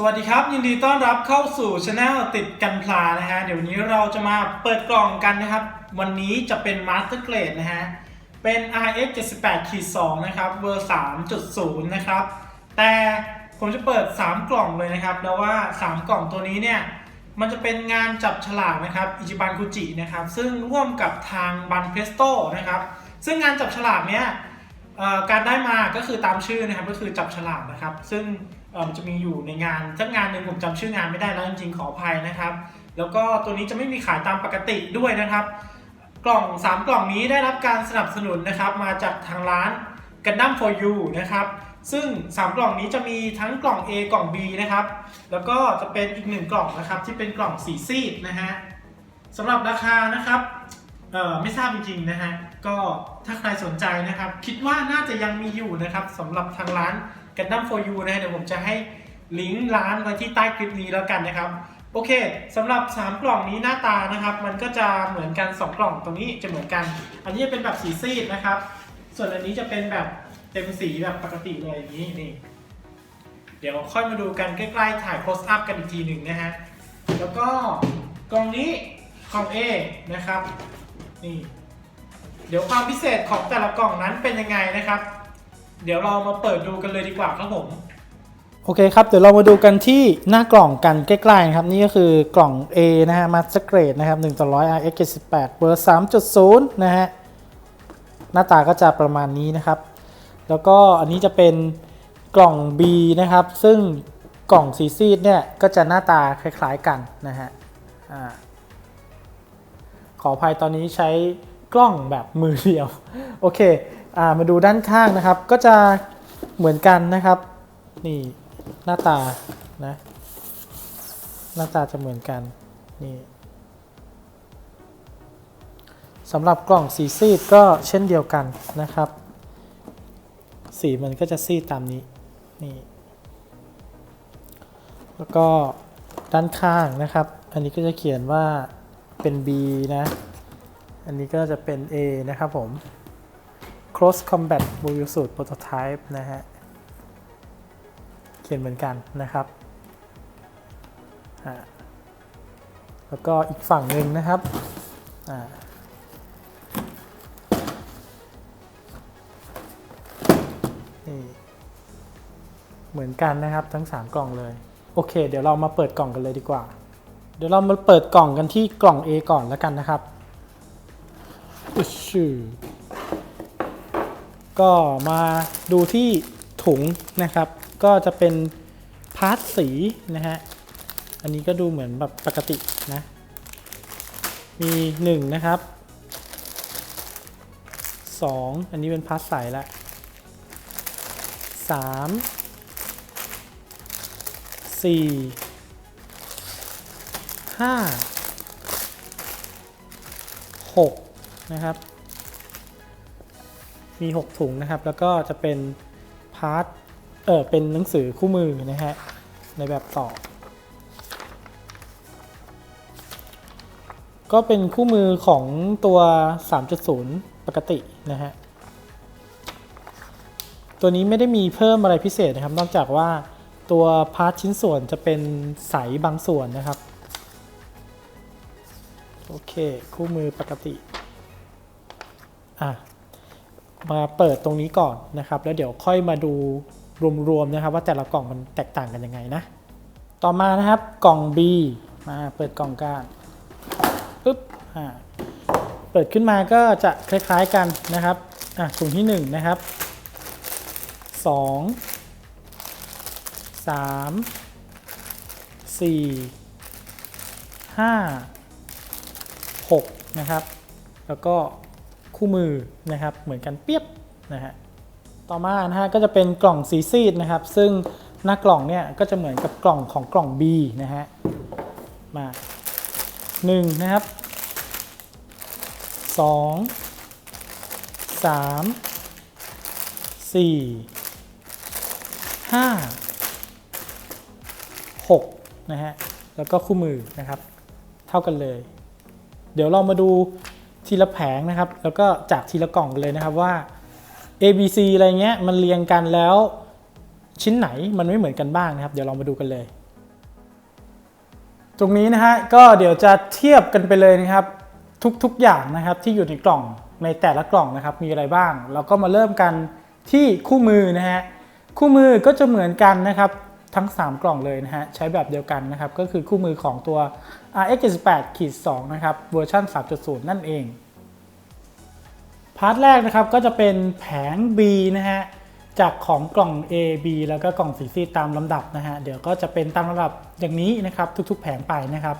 สวัสดีครับ ยินดีต้อนรับเข้าสู่ช anel ติดกันพลานะฮะเดี๋ยววันนี้เราจะมาเปิดกล่องกันนะครับ วันนี้จะเป็น Master Grade นะฮะ เป็น RX 78ขีด2นะครับเวอร์ 3.0 นะครับ แต่ผมจะเปิด 3 กล่องเลยนะครับ แล้วว่า 3 กล่องตัวนี้เนี่ย มันจะเป็นงานจับฉลากนะครับอิจิบันคุจินะครับ ซึ่งร่วมกับทางบันเพสโตนะครับ ซึ่งงานจับฉลากเนี้ยการได้มาก็คือตามชื่อนะครับก็คือจับฉลากนะครับ ซึ่ง มันจะมีอยู่ในงานสักงงานหนึ่งผมจำชื่องานไม่ได้แล้วจริงๆขออภัยนะครับ แล้วก็ตัวนี้จะไม่มีขายตามปกติด้วยนะครับ กล่อง 3 กล่องนี้ได้รับการสนับสนุนนะครับ มาจากทางร้าน Gundam for You นะครับซึ่ง 3 กล่องนี้จะมีทั้งกล่อง A กล่อง B นะครับ แล้วก็จะเป็นอีก 1 กล่องนะครับที่เป็นกล่องสีซีดนะฮะสำหรับราคานะครับเออไม่ทราบจริงๆนะฮะก็ถ้าใครสนใจนะครับ คิดว่าน่าจะยังมีอยู่นะครับสำหรับทางร้าน Gundam for You นะฮะเดี๋ยวผมจะให้ลิงก์ร้านไว้ที่ใต้คลิปนี้แล้วกันนะครับ โอเคสำหรับ 3 กล่องนี้หน้าตานะครับ มันก็จะเหมือนกัน 2 กล่องตรงนี้จะเหมือนกัน อันนี้จะเป็นแบบสีซีดนะครับ ส่วนอันนี้จะเป็นแบบเต็มสีแบบปกติเลยอย่างนี้นี่เดี๋ยวค่อยมาดูกันใกล้ๆถ่าย close up กันอีกทีหนึ่งนะฮะแล้วก็กล่องนี้กล่อง A นะครับนี่เดี๋ยวความพิเศษของแต่ละกล่องนั้นเป็นยังไงนะครับ เดี๋ยวเรามาเปิดดูกันเลยดีกว่าครับผม โอเคครับ เดี๋ยวเรามาดูกันที่หน้ากล่องกันใกล้ๆครับ นี่ก็คือกล่อง A นะฮะ Master Grade นะครับ1ต่อ100 RX 78เบอร์3.0 นะฮะ หน้าตาก็จะประมาณนี้นะครับ แล้วก็อันนี้จะเป็นกล่อง B นะครับ ซึ่งกล่องสีซีดเนี่ยก็จะหน้าตาคล้ายๆกันนะฮะอ่าขออภัยตอนนี้ใช้กล้องแบบมือเดียว โอเค มาดูด้านข้างนะครับ ก็จะเหมือนกันนะครับ นี่หน้าตานะ หน้าตาจะเหมือนกัน นี่สำหรับกล่องสีซีดก็เช่นเดียวกันนะครับ สีมันก็จะซีดตามนี้ นี่ แล้วก็ด้านข้างนะครับ อันนี้ก็จะเขียนว่าเป็น B นะ อันนี้ก็จะเป็น A นะครับผม Cross Combat b u l l s u i t Prototype นะฮะ เขียนเหมือนกันนะครับ แล้วก็อีกฝั่งหนึ่งนะครับนี่เหมือนกันนะครับทั้ง 3 กล่องเลย โอเค เดี๋ยวเรามาเปิดกล่องกันเลยดีกว่า เดี๋ยวเรามาเปิดกล่องกันที่กล่อง A ก่อนแล้วกันนะครับอือ ก็มาดูที่ถุงนะครับ ก็จะเป็นพาร์ทสีนะฮะ อันนี้ก็ดูเหมือนแบบปกตินะ มี1นะครับ 2 อันนี้เป็นพาร์ทใสละ3 4ห้าหกนะครับ มี 6 ถุงนะครับ แล้วก็จะเป็นพาร์ทเออเป็นหนังสือคู่มือนะฮะในแบบต่อ ก็เป็นคู่มือของตัว 3.0 ปกตินะฮะตัวนี้ไม่ได้มีเพิ่มอะไรพิเศษนะครับ นอกจากว่าตัวพาร์ทชิ้นส่วนจะเป็นใสบางส่วนนะครับ โอเค คู่มือปกติ อะ มาเปิดตรงนี้ก่อนนะครับ แล้วเดี๋ยวค่อยมาดูรวมๆนะครับ ว่าแต่ละกล่องมันแตกต่างกันยังไงนะ ต่อมานะครับกล่อง B มาเปิดกล่องกันปึ๊บอ่าเปิดขึ้นมาก็จะคล้ายๆกันนะครับอะถุงที่ 1 นะครับ 2 3 4 5 6 นะครับ แล้วก็ คู่มือนะครับ เหมือนกันเปียบนะฮะต่อมานะฮะก็จะเป็นกล่องสีซีดนะครับ ซึ่งหน้ากล่องเนี่ยก็จะเหมือนกับกล่องของกล่อง B นะฮะมา1นะครับ 2 3 4 5 6นะฮะแล้วก็คู่มือนะครับ เท่ากันเลย เดี๋ยวเรามาดู ทีละแผงนะครับ แล้วก็จากทีละกล่องกันเลยนะครับว่า A B C อะไรเงี้ยมันเรียงกันแล้วชิ้นไหนมันไม่เหมือนกันบ้างนะครับ เดี๋ยวเรามาดูกันเลย ตรงนี้นะฮะก็เดี๋ยวจะเทียบกันไปเลยนะครับ ทุกๆอย่างนะครับที่อยู่ในกล่องในแต่ละกล่องนะครับมีอะไรบ้าง เราก็มาเริ่มกันที่คู่มือนะฮะคู่มือก็จะเหมือนกันนะครับ ทั้ง 3 กล่องเลยนะฮะ ใช้แบบเดียวกันนะครับ ก็คือคู่มือของตัว RX 78ขีด2นะครับ เวอร์ชัน3.0 นั่นเอง พาร์ทแรกนะครับก็จะเป็นแผง B นะฮะ จากของกล่อง A B แล้วก็กล่องสีซีตามลำดับนะฮะ เดี๋ยวก็จะเป็นตามลำดับอย่างนี้นะครับ ทุกๆ แผงไปนะครับ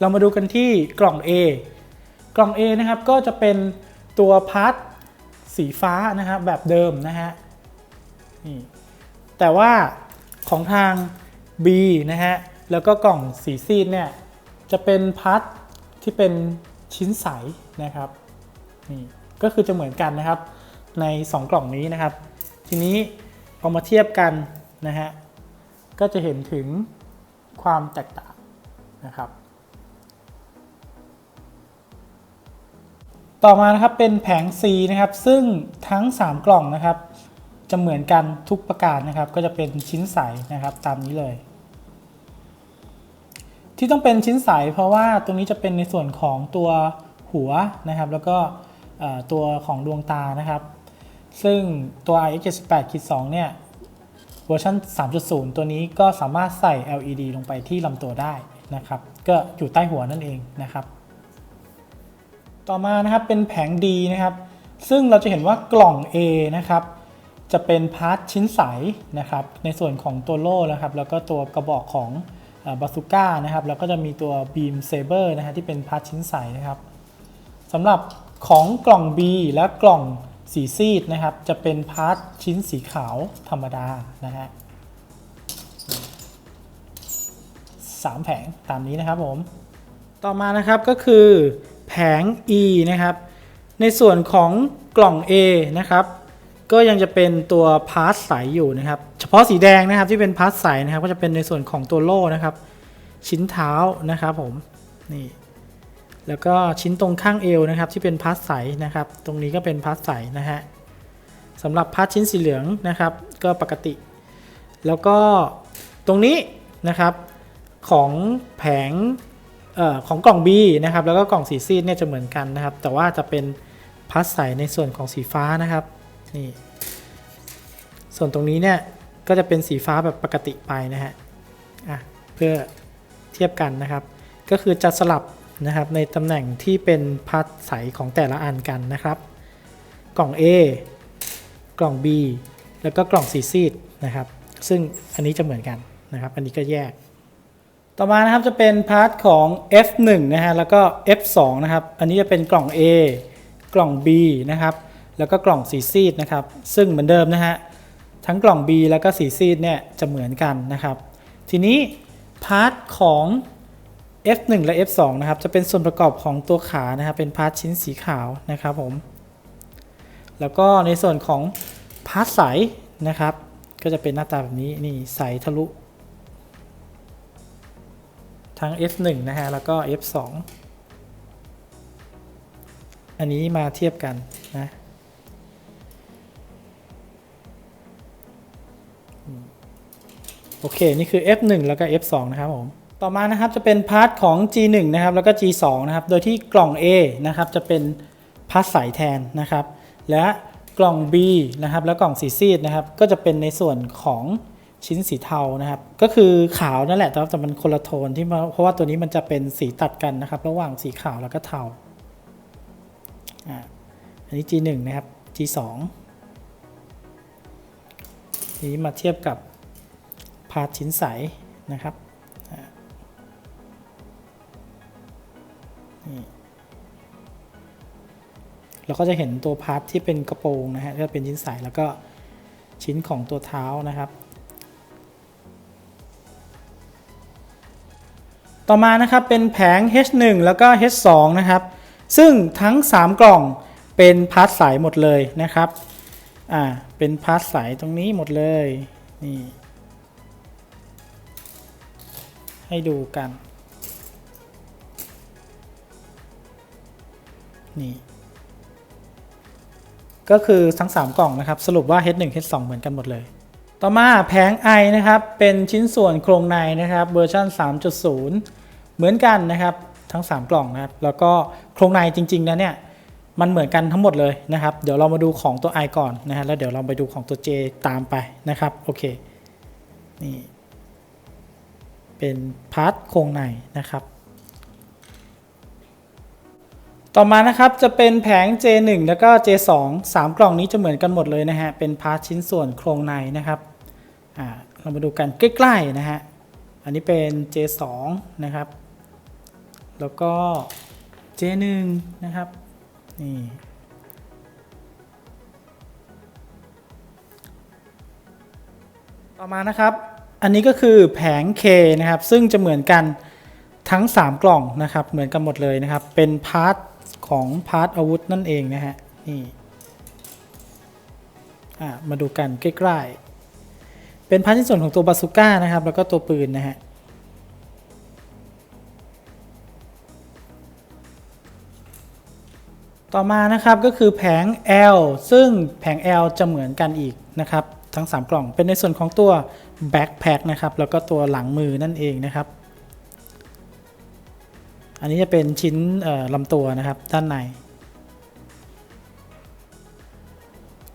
เรามาดูกันที่กล่อง A กล่อง A นะครับก็จะเป็นตัวพาร์ทสีฟ้านะครับแบบเดิมนะฮะนี่แต่ว่า ของทาง B นะฮะ แล้วก็กล่องสีซีดเนี่ย จะเป็นพาร์ทที่เป็นชิ้นใสนะครับนี่ก็คือจะเหมือนกันนะครับ ใน 2 กล่องนี้นะครับ ทีนี้เอามาเทียบกันนะฮะก็จะเห็นถึงความแตกต่างนะครับ ต่อมานะครับเป็นแผง C นะครับ ซึ่งทั้ง 3 กล่องนะครับ จะเหมือนกันทุกประการนะครับ ก็จะเป็นชิ้นใสนะครับตามนี้เลย ที่ต้องเป็นชิ้นใสเพราะว่าตรงนี้จะเป็นในส่วนของตัวหัวนะครับ แล้วก็ตัวของดวงตานะครับ ซึ่งตัว iX 78 2เนี่ยเวอร์ชัน3.0 ตัวนี้ก็สามารถใส่ LED ลงไปที่ลำตัวได้นะครับ ก็อยู่ใต้หัวนั่นเองนะครับ ต่อมานะครับเป็นแผง D นะครับ ซึ่งเราจะเห็นว่ากล่อง A นะครับ จะเป็นพาร์ทชิ้นใสนะครับในส่วนของตัวโล่นะครับแล้วก็ตัวกระบอกของบาซูก้านะครับแล้วก็จะมีตัวบีมเซเบอร์นะฮะที่เป็นพาร์ทชิ้นใสนะครับสำหรับของกล่อง B และกล่องสีซีดนะครับ จะเป็นพาร์ทชิ้นสีขาวธรรมดานะฮะสามแผงตามนี้นะครับผม ต่อมานะครับก็คือแผง E นะครับ ในส่วนของกล่อง A นะครับ ก็ยังจะเป็นตัวพาร์ทใสอยู่นะครับ เฉพาะสีแดงนะครับที่เป็นพาร์ทใสนะครับก็จะเป็นในส่วนของตัวโล่นะครับ ชิ้นเท้านะครับผมนี่แล้วก็ชิ้นตรงข้างเอวนะครับที่เป็นพาร์ทใสนะครับ ตรงนี้ก็เป็นพาร์ทใสนะฮะสำหรับพาร์ทชิ้นสีเหลืองนะครับ ก็ปกติ แล้วก็ตรงนี้นะครับของแผงเอ่อของกล่อง B นะครับแล้วก็กล่องสีซีดเนี่ยจะเหมือนกันนะครับ แต่ว่าจะเป็นพัสใสในส่วนของสีฟ้านะครับ นี่ ส่วนตรงนี้เนี่ยก็จะเป็นสีฟ้าแบบปกติไปนะฮะอะเพื่อเทียบกันนะครับ ก็คือจะสลับนะครับในตำแหน่งที่เป็นพัสใสของแต่ละอันกันนะครับ กล่อง A กล่อง B แล้วก็กล่องสีซีดนะครับ ซึ่งอันนี้จะเหมือนกันนะครับ อันนี้ก็แยก ต่อมานะครับจะเป็นพาร์ทของ F1 นะฮะแล้วก็ F2 นะครับ อันนี้จะเป็นกล่อง A กล่อง B นะครับ แล้วก็กล่องสีซีดนะครับ ซึ่งเหมือนเดิมนะฮะ ทั้งกล่อง B แล้วก็สีซีดเนี่ยจะเหมือนกันนะครับ ทีนี้พาร์ทของ F1 และ F2 นะครับ จะเป็นส่วนประกอบของตัวขานะครับ เป็นพาร์ทชิ้นสีขาวนะครับผม แล้วก็ในส่วนของพาร์ทใสนะครับ ก็จะเป็นหน้าตาแบบนี้นี่ใสทะลุ ทั้ง F1 นะฮะ แล้วก็ F2 อันนี้มาเทียบกันนะ โอเค นี่คือ F1 แล้วก็ F2 นะครับผมต่อมานะครับจะเป็นพาร์ทของ G1 นะครับแล้วก็ G2 นะครับโดยที่กล่อง A นะครับจะเป็นพาร์ทใสแทนนะครับและกล่อง B นะครับแล้วกล่องสีซีดนะครับก็จะเป็นในส่วนของชิ้นสีเทานะครับก็คือขาวนั่นแหละแต่ว่าแต่มันคนละโทนที่มาเพราะว่าตัวนี้มันจะเป็นสีตัดกันนะครับระหว่างสีขาวแล้วก็เทาอ่าอันนี้ G1 นะครับ G2 ทีนี้มาเทียบกับ พาร์ทชิ้นใสนะครับนี่เราก็จะเห็นตัวพาร์ทที่เป็นกระโปรงนะฮะที่เป็นชิ้นใสแล้วก็ชิ้นของตัวเท้านะครับ ต่อมานะครับเป็นแผง H1 แล้วก็ H2 นะครับ ซึ่งทั้ง 3 กล่องเป็นพาร์ทใสหมดเลยนะครับ อ่า เป็นพาร์ทใสตรงนี้หมดเลย นี่ ให้ดูกัน นี่ ก็คือทั้ง 3 กล่องนะครับ สรุปว่า H1 H2 เหมือนกันหมดเลย ต่อมาแผง I นะครับ เป็นชิ้นส่วนโครงในนะครับเวอร์ชัน3.0 เหมือนกันนะครับทั้ง 3 กล่องนะครับ แล้วก็โครงในจริงๆนะเนี่ยมันเหมือนกันทั้งหมดเลยนะครับ เดี๋ยวเรามาดูของตัว i ก่อนนะฮะแล้วเดี๋ยวเราไปดูของตัว J ตามไปนะครับ โอเค นี่ เป็นพาร์ทโครงในนะครับ ต่อมานะครับจะเป็นแผง J1 แล้วก็ J2 3 กล่องนี้จะเหมือนกันหมดเลยนะฮะ เป็นพาร์ทชิ้นส่วนโครงในนะครับเรามาดูกันใกล้ๆนะฮะ อันนี้เป็น J2 นะครับ แล้วก็ J1 นะครับ นี่ต่อมานะครับ อันนี้ก็คือแผง K นะครับ ซึ่งจะเหมือนกันทั้ง 3 กล่องนะครับ เหมือนกันหมดเลยนะครับ เป็นพาร์ทของพาร์ทอาวุธนั่นเองนะฮะ นี่มาดูกันใกล้ๆ เป็นพาร์ทชิ้นส่วนของตัวบาซูก้านะครับ แล้วก็ตัวปืนนะฮะต่อมานะครับก็คือแผง L ซึ่งแผง L จะเหมือนกันอีกนะครับ ทั้ง 3 กล่อง เป็นในส่วนของตัว Backpack นะครับแล้วก็ตัวหลังมือนั่นเองนะครับ อันนี้จะเป็นชิ้นลำตัวนะครับด้านใน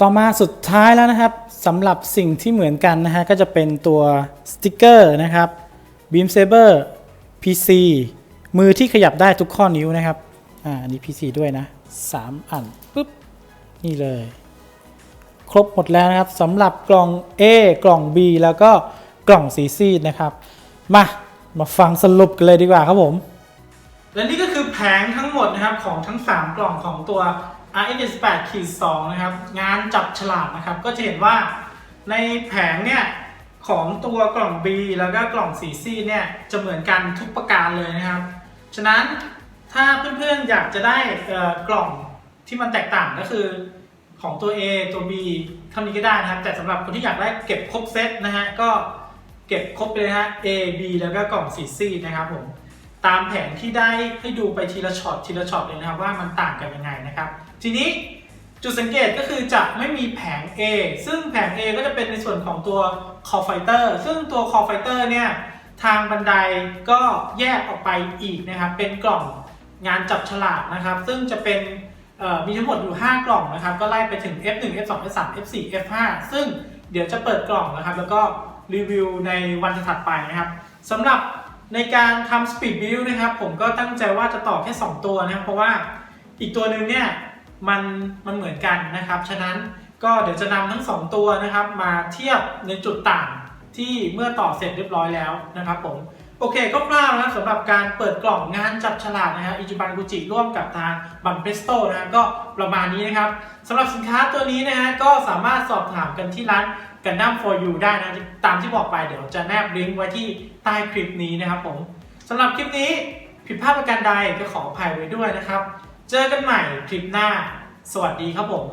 ต่อมาสุดท้ายแล้วนะครับสำหรับสิ่งที่เหมือนกันนะฮะก็จะเป็นตัวสติกเกอร์นะครับ Beam Saber PC มือที่ขยับได้ทุกข้อนิ้วนะครับ อ่า อันนี้ PC ด้วยนะ 3 อันปุ๊บ นี่เลย ครบหมดแล้วนะครับสำหรับกล่อง A กล่อง B แล้วก็กล่องสีซีดนะครับ มามาฟังสรุปกันเลยดีกว่าครับผม และนี่ก็คือแผงทั้งหมดนะครับของทั้ง 3 กล่องของตัว RX 8ขีด2นะครับ งานจับฉลากนะครับ ก็จะเห็นว่าในแผงเนี่ยของตัวกล่อง B แล้วก็กล่องสีซีเนี่ยจะเหมือนกันทุกประการเลยนะครับ ฉะนั้นถ้าเพื่อนๆอยากจะได้กล่องที่มันแตกต่างก็คือ ของตัว A ตัว B เท่านี้ก็ได้นะครับ แต่สำหรับคนที่อยากได้เก็บครบเซตนะฮะก็เก็บครบไปเลยฮะ A B แล้วก็กล่องสีซีนะครับผมตามแผนที่ได้ให้ดูไปทีละช็อตทีละช็อตเลยนะครับว่ามันต่างกันยังไงนะครับ ทีนี้จุดสังเกตก็คือจะไม่มีแผง A ซึ่งแผง A ก็จะเป็นในส่วนของตัว Core Fighter ซึ่งตัว Core Fighter เนี่ยทางบันไดก็แยกออกไปอีกนะครับ เป็นกล่องงานจับฉลากนะครับ ซึ่งจะเป็น มีทั้งหมดอยู่ 5 กล่องนะครับ ก็ไล่ไปถึง F1 F2 F3 F4 F5 ซึ่งเดี๋ยวจะเปิดกล่องนะครับ แล้วก็รีวิวในวันถัดไปนะครับสำหรับในการทำ Speed Build นะครับ ผมก็ตั้งใจว่าจะต่อแค่ 2 ตัวนะครับ เพราะว่าอีกตัวหนึ่งเนี่ยมันมันเหมือนกันนะครับ ฉะนั้นก็เดี๋ยวจะนำทั้ง 2 ตัวนะครับ มาเทียบในจุดต่างที่เมื่อต่อเสร็จเรียบร้อยแล้วนะครับผม โอเคก็คร่าวนะสำหรับการเปิดกล่องงานจับฉลากนะฮะอิจิบันกุจิร่วมกับทางบันเพสโตนะฮะก็ประมาณนี้นะครับสำหรับสินค้าตัวนี้นะฮะก็สามารถสอบถามกันที่ร้านกันดั้ม for you ได้นะ ตามที่บอกไปเดี๋ยวจะแนบลิงก์ไว้ที่ใต้คลิปนี้นะครับผมสำหรับคลิปนี้ผิดพลาดประการใดก็ขออภัยไว้ด้วยนะครับ เจอกันใหม่คลิปหน้า สวัสดีครับผม